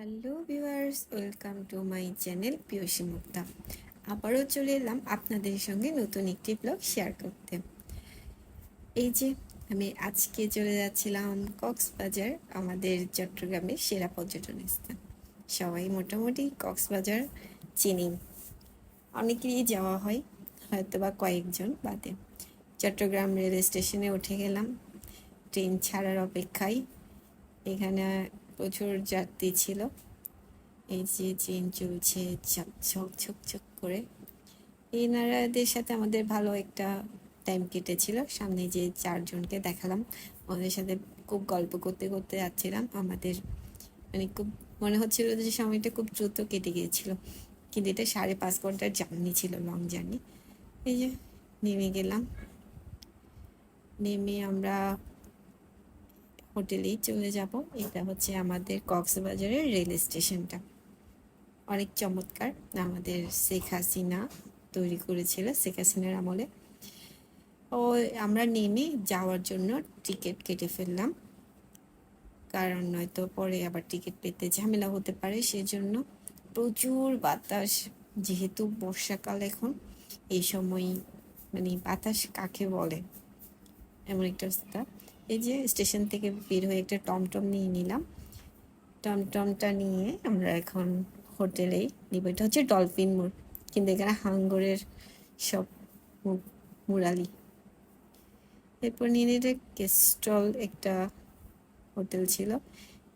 Hello viewers, welcome to my channel Piyasi Mukta. আবারও চলে এলাম আপনাদের সঙ্গে নতুন একটি ব্লগ শেয়ার করতে। এই যে, আমি আজকে চলে যাচ্ছিলাম কক্সবাজার, আমাদের চট্টগ্রামের সেরা পর্যটন স্থান। সবাই মোটামুটি কক্সবাজার চিনি। অনেকেরই যাওয়া হয় হয়তো বা কয়েকজন বাদে। চট্টগ্রাম রেল স্টেশনে উঠে গেলাম, ট্রেন ছাড়ার অপেক্ষায়। এখানে প্রচুর যাত্রী ছিল। এই যে ট্রেন চলছে, ঝক ঝক ঝক করে। এনারাদের সাথে আমাদের ভালো একটা টাইম কেটেছিল। সামনে যে চারজনকে দেখালাম, ওদের সাথে খুব গল্প করতে করতে যাচ্ছিলাম। আমাদের মানে খুব মনে হচ্ছিল যে সময়টা খুব দ্রুত কেটে গিয়েছিল। কিন্তু এটা সাড়ে পাঁচ ঘণ্টার জার্নি ছিল লং জার্নি এই যে নেমে গেলাম। নেমে আমরা হোটেলেই চলে যাব। এটা হচ্ছে আমাদের কক্সবাজারের রেল স্টেশনটা। অনেক চমৎকার আমাদের শেখ হাসিনা তৈরি করেছিল, শেখ হাসিনার আমলে। ও, আমরা নেমে যাওয়ার জন্য টিকিট কেটে ফেললাম। কারণ নয়তো পরে আবার টিকিট পেতে ঝামেলা হতে পারে, সেজন্য প্রচুর বাতাস। যেহেতু বর্ষাকাল এখন, এই সময় মানে বাতাস কাকে বলে? এমন একটা অবস্থা। এই যে স্টেশন থেকে বের হয়ে একটা টমটম নিয়ে নিলাম। টমটমটা নিয়ে আমরা এখন হোটেলেই নিব। এটা হচ্ছে ডলফিন মোড়। কিন্তু এখানে হাঙ্গরের সব মুরালি। এরপর নিয়ে নিলে কেস্টল একটা হোটেল ছিল।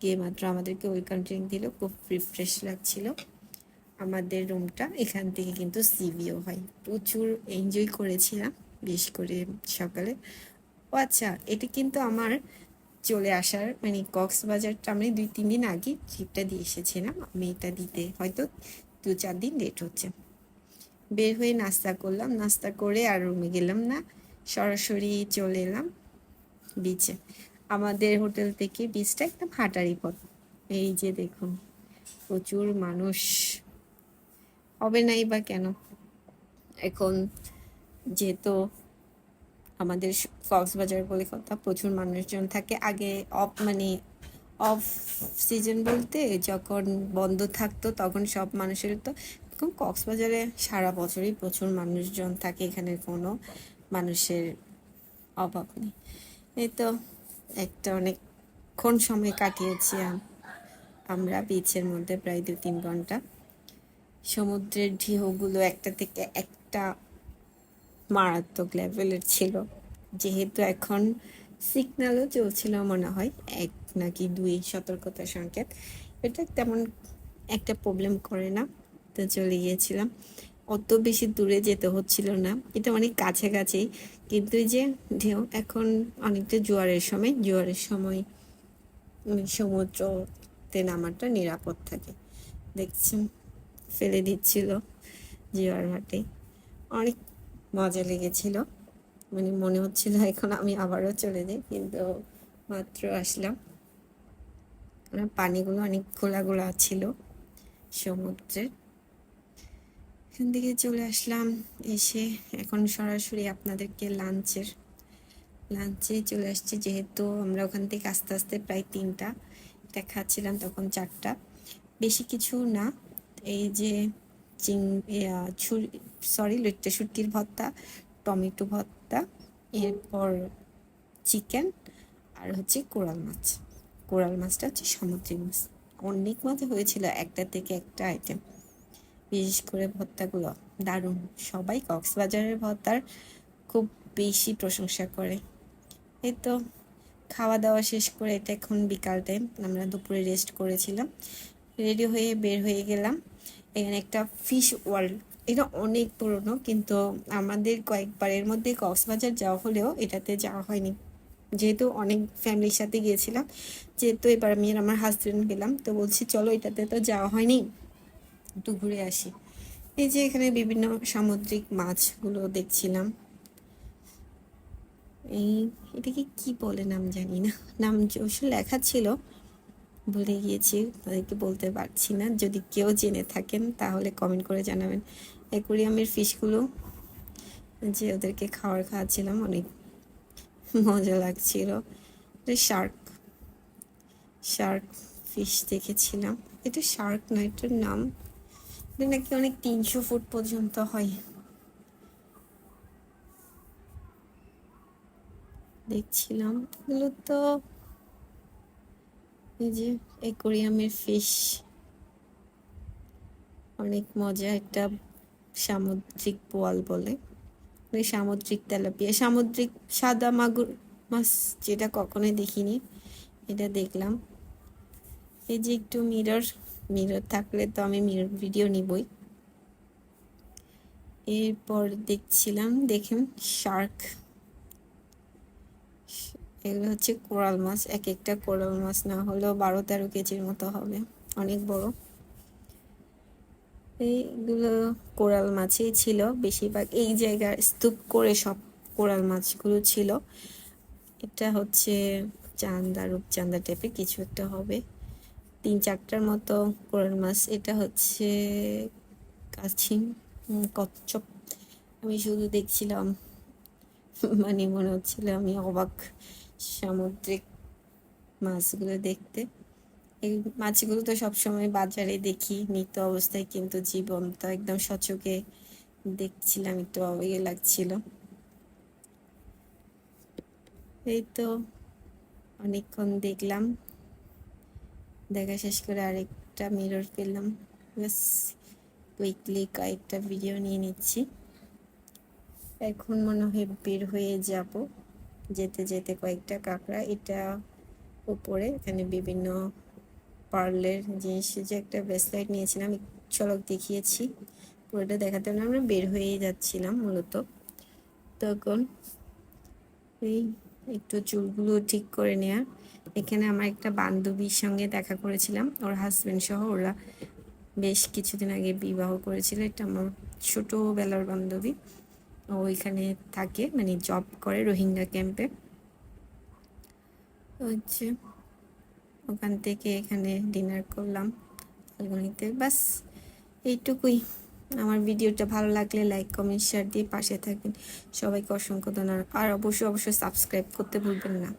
গিয়ে মাত্র আমাদেরকে ওয়েলকাম ড্রিঙ্ক দিল। খুব রিফ্রেশ লাগছিল। আমাদের রুমটা এখান থেকে কিন্তু সিভিও হয়। প্রচুর এনজয় করেছিলাম। বেশ করে সকালে। ও আচ্ছা এটি কিন্তু আমার চলে আসার মানে কক্সবাজারটা আমি দুই, তিন দিন আগে ট্রিপটা দিয়ে এসেছিলাম। আমি এটা দিতে হয়তো দু, চার দিন লেট হচ্ছে। বের হয়ে নাস্তা করলাম। নাস্তা করে আর রুমে গেলাম না। সরাসরি চলে এলাম বিচে আমাদের হোটেল থেকে বিচটা একদম হাঁটারি পথ। এই যে দেখুন, প্রচুর মানুষ। হবে নাই বা কেন? এখন যেহেতু আমাদের কক্সবাজার বলে কথা প্রচুর মানুষজন থাকে। আগে অফ মানে অফ সিজন বলতে যখন বন্ধ থাকতো তখন সব মানুষের তো এখন কক্সবাজারে সারা বছরই প্রচুর মানুষজন থাকে, এখানে কোনো মানুষের অভাব নেই। এই তো একটা অনেকক্ষণ সময় কাটিয়েছি আমরা বিচের মধ্যে প্রায় দু তিন ঘণ্টা। সমুদ্রের ঢেউগুলো একটা থেকে একটা মারাত্মক লেভেলের ছিল। যেহেতু এখন সিগন্যালও চলছিল মনে হয়, এক নাকি দুই সতর্কতা সংকেত। এটা তেমন একটা প্রবলেম করে না, তো চলে গিয়েছিলাম। অত বেশি দূরে যেতে হচ্ছিল না, এটা অনেক কাছাকাছি। কিন্তু যে ঢেউ, এখন অনেকটা জোয়ারের সময়। জোয়ারের সময় সমুদ্রতে নামাটা নিরাপদ থাকে। দেখছেন ফেলে দিচ্ছিল জোয়ার ভাটে অনেক মজা লেগেছিল। মানে মনে হচ্ছিল এখন আমি আবারও চলে যাই, কিন্তু মাত্র আসলাম। পানিগুলো অনেক গোলা গোলা ছিল সমুদ্রের। এখান থেকে চলে আসলাম, এসে এখন সরাসরি আপনাদেরকে লাঞ্চের, লাঞ্চে চলে আসছি যেহেতু আমরা ওখান থেকে আস্তে আস্তে প্রায় তিনটা দেখাচ্ছিলাম তখন চারটা। বেশি কিছু না, এই যে চিং সরি লইট্টা শুটকির ভর্তা, টমেটো ভর্তা, এরপর চিকেন আর হচ্ছে কোরাল মাছ। কোরাল মাছটা হচ্ছে সামুদ্রিক মাছ। অনেক মজা হয়েছিল একটা থেকে একটা আইটেম বিশেষ করে ভর্তাগুলো দারুণ। সবাই কক্সবাজারের ভর্তার খুব বেশি প্রশংসা করে। এই তো খাওয়া দাওয়া শেষ করে এটা এখন বিকাল টাইম আমরা দুপুরে রেস্ট করেছিলাম। রেডি হয়ে বের হয়ে গেলাম। এখানে একটা ফিশ ওয়ার্ল্ড এটা অনেক পুরনো, কিন্তু আমাদের কয়েকবারের মধ্যে কক্সবাজার যাওয়া হলেও এটাতে যাওয়া হয়নি। যেহেতু অনেক ফ্যামিলির সাথে গিয়েছিলাম, যেহেতু এবার আমি আমার হাজব্যান্ড গেলাম, তো বলছি চলো এটাতে তো যাওয়া হয়নি, একটু ঘুরে আসি। এই যে এখানে বিভিন্ন সামুদ্রিক মাছগুলো দেখছিলাম। এই, এটাকে কি বলে নাম জানি না, নাম অবশ্য লেখা ছিল ভুলে গিয়েছি তাদেরকে বলতে পারছি না। যদি কেউ জেনে থাকেন, তাহলে কমেন্ট করে জানাবেন। অ্যাকোরিয়ামের ফিশগুলো যে ওদেরকে খাবার খাওয়াচ্ছিলাম, অনেক মজা লাগছিল। শার্ক শার্ক ফিশ দেখেছিলাম। এটা শার্ক না, এটার নাম এটা নাকি অনেক তিনশো ফুট পর্যন্ত হয়। দেখছিলাম। এগুলো তো এই যে একুরিয়ামের ফিশ অনেক মজা একটা সামুদ্রিক বোয়াল বলে। সামুদ্রিক তেলাপিয়া। সামুদ্রিক সাদা মাগুর মাছ যেটা কখনোই দেখিনি, এটা দেখলাম। এই যে একটু মিরর মিরর থাকলে তো আমি মিরর ভিডিও নিবই। এরপর দেখছিলাম, দেখেন শার্ক এগুলো হচ্ছে কোরাল মাছ এক একটা কোরাল মাছ না হলেও বারো তেরো কেজির মতো হবে, অনেক বড়। এইগুলো কোরাল মাছই ছিল, বেশিরভাগ এই জায়গার স্তূপ করে সব কোরাল মাছগুলো ছিল। এটা হচ্ছে চান্দা রূপচান্দা টাইপের কিছু একটা হবে। তিন চারটার মতো কোরাল মাছ, এটা হচ্ছে কাছিম কচ্ছপ। আমি শুধু দেখছিলাম মানে মনে হচ্ছিল আমি অবাক। সামুদ্রিক মাছগুলো দেখতে। এই মাছগুলো তো সবসময় বাজারে দেখি মৃত অবস্থায় কিন্তু জীবন্ত একদম সচকে দেখছিলাম, একটু অবাক লাগছিল। এই তো অনেকক্ষণ দেখলাম। দেখা শেষ করে আরেকটা মিরর পেলাম। ব্যাস কুইকলি কয়েকটা ভিডিও নিয়ে নিচ্ছি। এখন মনে হয় বের হয়ে যাব। যেতে যেতে কয়েকটা কাঁকড়া, এটা উপরে এখানে বিভিন্ন পার্লের জিনিস যে একটা ব্রেসলেট নিয়েছিলাম চলক দেখিয়েছি। পুরোটা দেখাতে হলে আমরা বের হয়েই যাচ্ছিলাম মূলত। তখন এই একটু চুলগুলো ঠিক করে নেওয়া এখানে আমার একটা বান্ধবীর সঙ্গে দেখা করেছিলাম, ওর হাজব্যান্ড সহ। ওরা বেশ কিছুদিন আগে বিবাহ করেছিল। এটা আমার ছোটোবেলার বান্ধবী। ওইখানে থাকে মানে জব করে রোহিঙ্গা ক্যাম্পে হচ্ছে, ওখান থেকে এখানে ডিনার করলাম ফাল্গুনিতে বাস এইটুকুই। আমার ভিডিওটা ভালো লাগলে লাইক কমেন্ট শেয়ার দিয়ে পাশে থাকবেন। সবাইকে অসংখ্য ধন্যবাদ। আর অবশ্যই অবশ্যই সাবস্ক্রাইব করতে ভুলবেন না।